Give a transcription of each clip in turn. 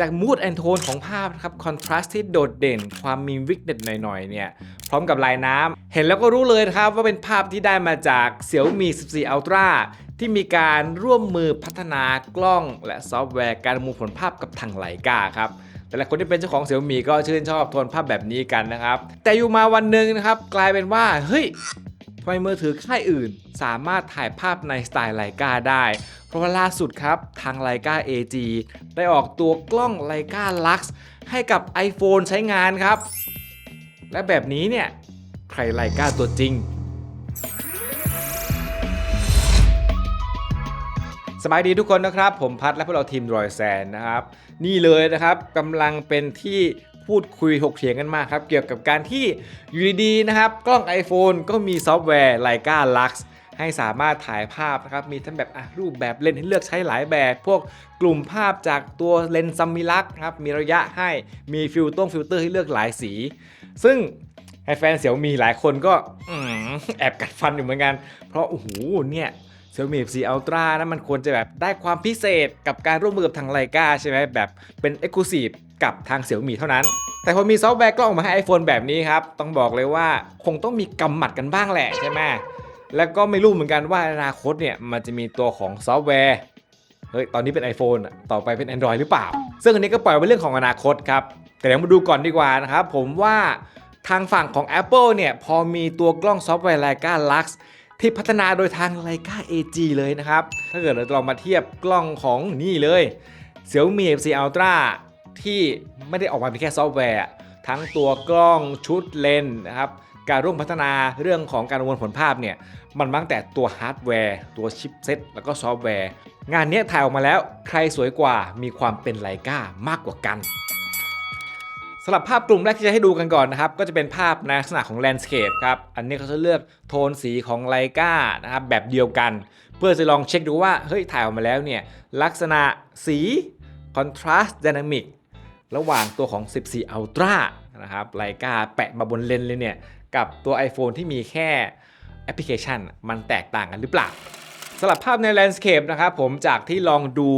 จากมูดแอนโทนของภาพครับคอนทราสต์ที่โดดเด่น ความมีวิกเน็ตหน่อยๆเนี่ยพร้อมกับลายน้ำเห็นแล้วก็รู้เลยครับว่าเป็นภาพที่ได้มาจาก Xiaomi 14 Ultra ที่มีการร่วมมือพัฒนากล้องและซอฟต์แวร์การประมวลผลภาพกับทางไลกาครับแต่ละคนที่เป็นเจ้าของ Xiaomi ก็ชื่นชอบโทนภาพแบบนี้กันนะครับ แต่อยู่มาวันหนึ่งนะครับ กลายเป็นว่าเฮ้ย ทำไมมือถือค่ายอื่น สามารถถ่ายภาพในสไตล์ไลกาได้ เพราะว่าล่าสุดครับ ทางไลกา AG ได้ออกตัวกล้องไลกา Lux ให้กับ iPhone ใช้งานครับ และแบบนี้เนี่ย ใครไลกาตัวจริงสบายดีทุกคนนะครับ ผมพัดและพวกเราทีมรอยแซนนะครับ นี่เลยนะครับกำลังเป็นที่ พูดคุยถกเถียงกันมากครับเกี่ยวกับการที่อยู่ดีๆนะครับ กล้อง iPhone ก็มีซอฟต์แวร์ Leica Lux ให้สามารถถ่ายภาพนะครับ มีทั้งแบบรูปแบบเลนส์ให้เลือกใช้หลายแบบ พวกกลุ่มภาพจากตัวเลนส์ซัมมิลักครับ มีระยะให้มีฟิลตรงฟิลเตอร์ให้เลือกหลายสี ซึ่งให้แฟนเสี่ยวมีหลายคนก็อแอบกัดฟันอยู่เหมือนกัน เพราะโอ้โหเนี่ย Xiaomi 14 Ultra นั้นมันควรจะแบบได้ความพิเศษกับการร่วมมือกับทางไลกาใช่ไหมแบบเป็น Exclusive กับทาง Xiaomi เท่านั้น แต่พอมีซอฟต์แวร์กล้องออกมาให้ iPhone แบบนี้ครับ ต้องบอกเลยว่าคงต้องมีกำหมัดกันบ้างแหละใช่ไหมแล้วก็ไม่รู้เหมือนกันว่าอนาคตเนี่ยมันจะมีตัวของซอฟต์แวร์เฮ้ยตอนนี้เป็น iPhone อะต่อไปเป็น Android หรือเปล่า ซึ่งอันนี้ก็ปล่อยไว้เรื่องของอนาคตครับ แต่เดี๋ยวมาดูก่อนดีกว่านะครับผมว่าทางฝั่งของ Apple เนี่ยพอมีตัวกล้องซอฟต์แวร์ Leica Lux ที่พัฒนาโดยทาง Leica AG เลยนะครับ ถ้าเกิดเราลองมาเทียบกล้องของนี่เลย Xiaomi FC Ultra ที่ไม่ได้ออกมาเป็นแค่ซอฟต์แวร์ ทั้งตัวกล้องชุดเลนนะครับการร่วมพัฒนาเรื่องของการประมวลผลภาพเนี่ยมันมาตั้งแต่ตัวฮาร์ดแวร์ตัวชิปเซ็ตแล้วก็ซอฟต์แวร์ งานนี้ถ่ายออกมาแล้วใครสวยกว่ามีความเป็นไลกามากกว่ากันสำหรับภาพกลุ่มแรกที่จะให้ดูกันก่อนนะครับ ก็จะเป็นภาพในลักษณะของแลนด์สเคปครับ อันนี้เขาจะเลือกโทนสีของไลกานะครับแบบเดียวกัน เพื่อจะลองเช็คดูว่า เฮ้ยถ่ายออกมาแล้วเนี่ย ลักษณะสีคอนทราสต์ d y นามิก ระหว่างตัวของ 14 Ultra นะครับไลกาแปะมาบนเลนเลยเนี่ย กับตัว iPhone ที่มีแค่แอปพลิเคชัน มันแตกต่างกันหรือเปล่าสำหรับภาพใน Landscape นะครับผมจากที่ลองดู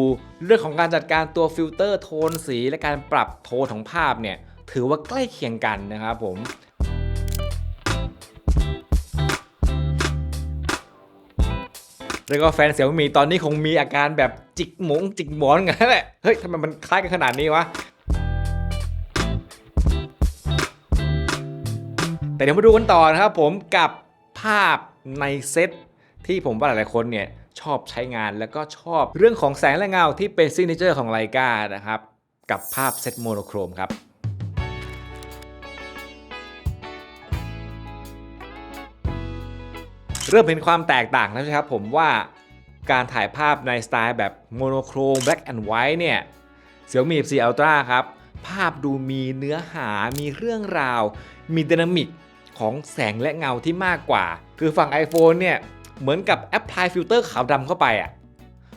เรื่องของการจัดการตัวฟิลเตอร์โทนสี และการปรับโทนของภาพเนี่ย ถือว่าใกล้เคียงกันนะครับผมแล้วก็แฟนเสี่ยวมีตอนนี้คงมีอาการแบบจิกหมงจิกหมอนกันแหละ เฮ้ยทำไมมันคล้ายกันขนาดนี้วะ แต่เดี๋ยวมาดูกันต่อนะครับผมกับภาพในเซตที่ผมว่าหลายๆคนเนี่ยชอบใช้งานแล้วก็ชอบเรื่องของแสงและเงาที่เป็นซิกเนเจอร์ของไลกานะครับ กับภาพเซตโมโนโครมครับเริ่มเห็นความแตกต่างแล้วใช่ไหมครับผมว่าการถ่ายภาพในสไตล์แบบโมโนโครม black and white เนี่ย Xiaomi 14 Ultra ครับ ภาพดูมีเนื้อหามีเรื่องราว มีดินามิก ของแสงและเงาที่มากกว่า คือฝั่ง iPhone เนี่ย เหมือนกับแอปพลายฟิลเตอร์ขาวดำเข้าไปอะ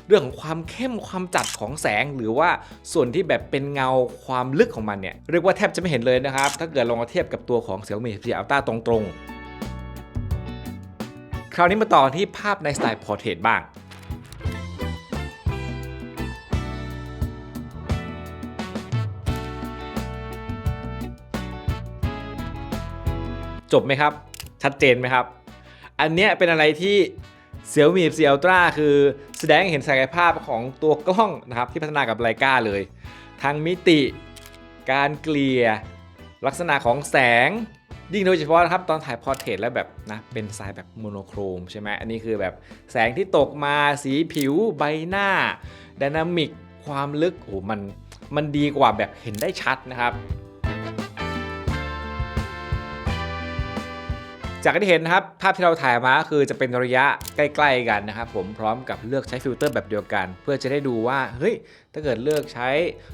เรื่องของความเข้มความจัดของแสงหรือว่าส่วนที่แบบเป็นเงาความลึกของมันเนี่ย เรียกว่าแทบจะไม่เห็นเลยนะครับ ถ้าเกิดลองมาเทียบกับตัวของ Xiaomi 14 Ultra ตรงๆ คราวนี้มาต่อที่ภาพในสไตล์พอร์เทรตบ้าง จบไหมครับ ชัดเจนไหมครับ อันเนี้ยเป็นอะไรที่ Xiaomi 14 Ultra คือแสดงเห็นศักยภาพของตัวกล้องนะครับที่พัฒนากับไลกาเลยทั้งมิติ การเกลี่ย ลักษณะของแสง ยิ่งโดยเฉพาะนะครับตอนถ่ายพอร์เทรตแล้วแบบนะเป็นสายแบบโมโนโครมใช่ไหมอันนี้คือแบบแสงที่ตกมาสีผิวใบหน้าดินามิกความลึกโอ้โหมันมันดีกว่าแบบเห็นได้ชัดนะครับ จากที่เห็นนะครับภาพที่เราถ่ายมาก็คือจะเป็นระยะใกล้ๆกันนะครับผมพร้อมกับเลือกใช้ฟิลเตอร์แบบเดียวกัน เพื่อจะได้ดูว่าเฮ้ยถ้าเกิดเลือกใช้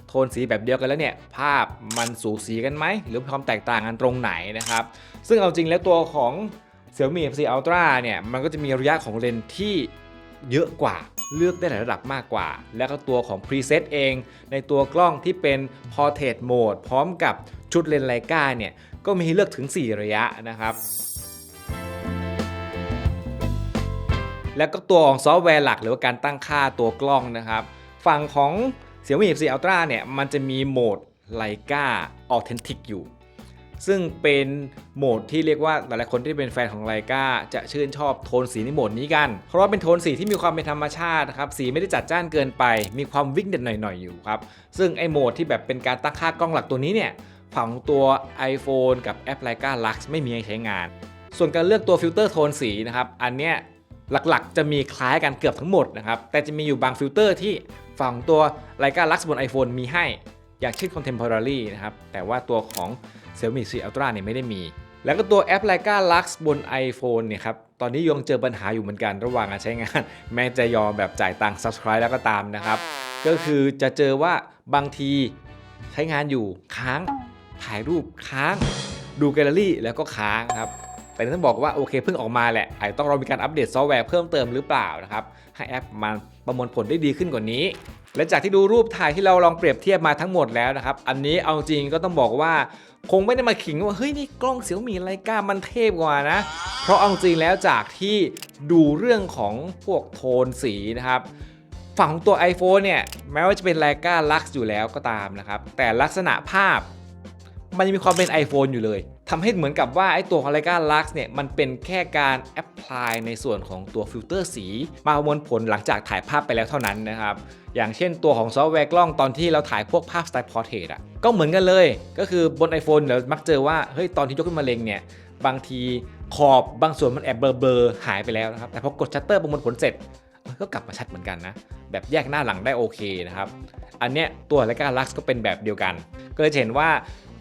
โทนสีแบบเดียวกันแล้วเนี่ยภาพมันสูสีกันไหมหรือมีความแตกต่างกันตรงไหนนะครับซึ่งเอาจริงแล้วตัวของ Xiaomi FC Ultra เนี่ยมันก็จะมีระยะของเลนส์ที่เยอะกว่าเลือกได้หลายระดับมากกว่า แล้วก็ตัวของ Preset เอง ในตัวกล้องที่เป็น Portrait Mode พร้อมกับชุดเลนส์ไลกาเนี่ยก็มีเลือกถึง 4 ระยะนะครับ แล้วก็ตัวของซอฟต์แวร์หลักหรือว่าการตั้งค่าตัวกล้องนะครับ ฝั่งของ Xiaomi 14 Ultra เนี่ยมันจะมีโหมด Leica Authentic อยู่ ซึ่งเป็นโหมดที่เรียกว่าหลายๆคนที่เป็นแฟนของไลกาจะชื่นชอบโทนสีในโหมดนี้กัน เพราะว่าเป็นโทนสีที่มีความเป็นธรรมชาติครับ สีไม่ได้จัดจ้านเกินไป มีความวิ่งเด่นหน่อยๆอยู่ครับ ซึ่งไอโหมดที่แบบเป็นการตั้งค่ากล้องหลักตัวนี้เนี่ยฝั่งตัว iPhone กับแอป Leica Lux ไม่มีให้ใช้งาน ส่วนการเลือกตัวฟิลเตอร์โทนสีนะครับ อันเนี้ย หลักๆ จะมีคล้ายกันเกือบทั้งหมดนะครับ แต่จะมีอยู่บางฟิลเตอร์ที่ฝั่งตัว Leica Lux บน iPhone มีให้ อย่างเช่น Contemporary นะครับ แต่ว่าตัวของ Xiaomi 4 Ultra เนี่ยไม่ได้มี แล้วก็ตัวแอป Leica Lux บน iPhone เนี่ยครับ ตอนนี้ยังเจอปัญหาอยู่เหมือนกันระหว่างการใช้งาน แม้จะยอมแบบจ่ายตังค์ subscribe แล้วก็ตามนะครับ ก็คือจะเจอว่าบางทีใช้งานอยู่ค้าง ถ่ายรูปค้าง ดูแกลเลอรี่แล้วก็ค้างครับ แต่ต้องบอกว่าโอเคเพิ่งออกมาแหละอาจจะต้องเรามีการอัปเดตซอฟต์แวร์เพิ่มเติมหรือเปล่านะครับให้แอปมันประมวลผลได้ดีขึ้นกว่านี้และจากที่ดูรูปถ่ายที่เราลองเปรียบเทียบมาทั้งหมดแล้วนะครับ อันนี้เอาจริงก็ต้องบอกว่า คงไม่ได้มาขิงว่า เฮ้ย นี่กล้องเสี่ยวมีไลกามันเทพกว่านะ เพราะเอาจริงแล้วจากที่ดูเรื่องของพวกโทนสีนะครับ ฝั่งของตัว iPhone เนี่ย แม้ว่าจะเป็นไลกาลักซ์อยู่แล้วก็ตามนะครับ แต่ลักษณะภาพมันยังมีความเป็น iPhone อยู่เลย ทำให้เหมือนกับว่าไอ้ตัวของ Leica Lux เนี่ยมันเป็นแค่การแอพพลายในส่วนของตัวฟิลเตอร์สี มาประมวลผลหลังจากถ่ายภาพไปแล้วเท่านั้นนะครับอย่างเช่นตัวของซอฟต์แวร์กล้องตอนที่เราถ่ายพวกภาพสไตล์พอร์เทรตอะก็เหมือนกันเลย ก็คือบน iPhone เรามักเจอว่าเฮ้ยตอนที่ยกขึ้นมาเล็งเนี่ยบางทีขอบบางส่วนมันแอบเบลอๆหายไปแล้วนะครับแต่พอกดชัตเตอร์ประมวลผลเสร็จก็กลับมาชัดเหมือนกันนะ แบบแยกหน้าหลังได้โอเคนะครับ อันเนี้ยตัว Leica Lux ก็เป็นแบบเดียวกัน ก็เลยเห็นว่า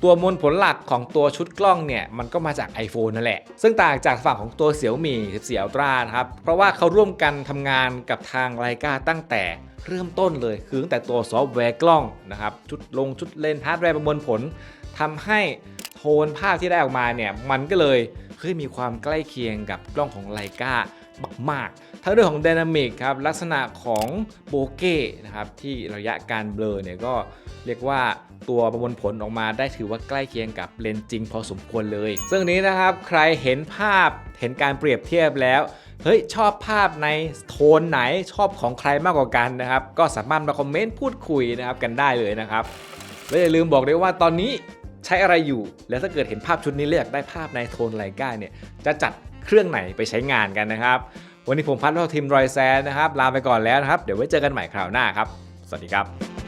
ตัวมวลผลหลักของตัวชุดกล้องเนี่ยมันก็มาจาก iPhone นั่นแหละ ซึ่งต่างจากฝั่งของตัวเสี่ยวมี่14 Ultra นะครับ เพราะว่าเขาร่วมกันทำงานกับทางไลกาตั้งแต่เริ่มต้นเลย คือตั้งแต่ตัวซอฟต์แวร์กล้องนะครับ ชุดลงชุดเลนส์ฮาร์ดแวร์ประมวลผลทำให้ ทนภาพที่ได้ออกมาเนี่ยมันก็เลยเฮ้ยมีความใกล้เคียงกับกล้องของ Leica มากๆทั้งเรื่องของ Dynamic ครับลักษณะของโบเก้นะครับที่ระยะการเบลอเนี่ยก็เรียกว่าตัวประมวลผลออกมาได้ถือว่าใกล้เคียงกับเลนส์จริงพอสมควรเลย ซึ่งนี้นะครับใครเห็นภาพเห็นการเปรียบเทียบแล้วเฮ้ยชอบภาพในโทนไหนชอบของใครมากกว่ากันนะครับก็สามารถมาคอมเมนต์พูดคุยนะครับกันได้เลยนะครับและอย่าลืมบอกด้วยว่าตอนนี้ ใช้อะไรอยู่ แล้วถ้าเกิดเห็นภาพชุดนี้เลือกได้ภาพในโทนไลกาเนี่ยจะจัดเครื่องไหนไปใช้งานกันนะครับ วันนี้ผมพัดเราทีมรอยแซนนะครับลาไปก่อนแล้วนะครับ เดี๋ยวไว้เจอกันใหม่คราวหน้าครับ สวัสดีครับ